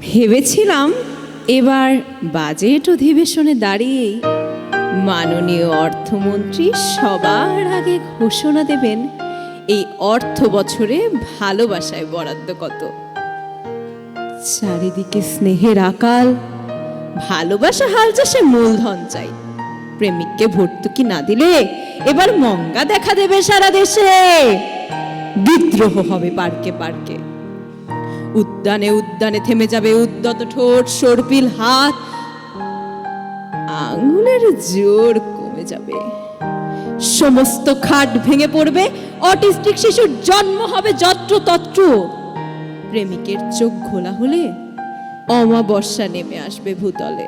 ভেবেছিলাম এবার বাজেট অধিবেশনে দাঁড়িয়েই মাননীয় অর্থমন্ত্রী সবার আগে ঘোষণা দেবেন এই অর্থ বছরে ভালোবাসায় বরাদ্দ কত। চারিদিকে স্নেহের আকাল, ভালোবাসা হাল চাষে মূলধন চাই। প্রেমিককে ভর্তুকি না দিলে এবার মঙ্গা দেখা দেবে সারা দেশে। বিদ্রোহ হবে পার্কে পার্কে। উদ্যানে উদ্যানে থেমে যাবে উদ্যত ঠোঁট, সর্পিল হাত। আঙুলের জোর কমে যাবে। সমস্ত খাট ভেঙে পড়বে। অটিস্টিক শিশুর জন্ম হবে যত্র তত্র। প্রেমিকের চোখ ঘোলা হলে অমাবস্যা নেমে আসবে ভূতলে।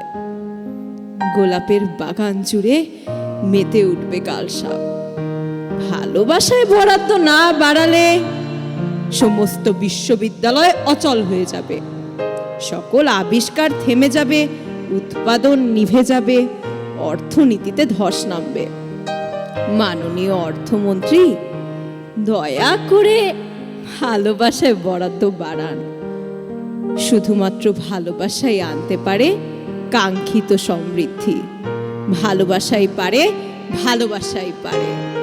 গোলাপের বাগান জুড়ে মেতে উঠবে কালসাপ। ভালোবাসায় বরাদ্দ না বাড়ালে সমস্ত বিশ্ববিদ্যালয় অচল হয়ে যাবে। সকল আবিষ্কার থেমে যাবে, উৎপাদন নিভে যাবে, অর্থনীতিতে ধস নামবে। মাননীয় অর্থমন্ত্রী, দয়া করে ভালোবাসায় বরাদ্দ বাড়ান। শুধুমাত্র ভালোবাসাই আনতে পারে কাঙ্ক্ষিত সমৃদ্ধি। ভালোবাসাই পারে ভালোবাসাই পারে।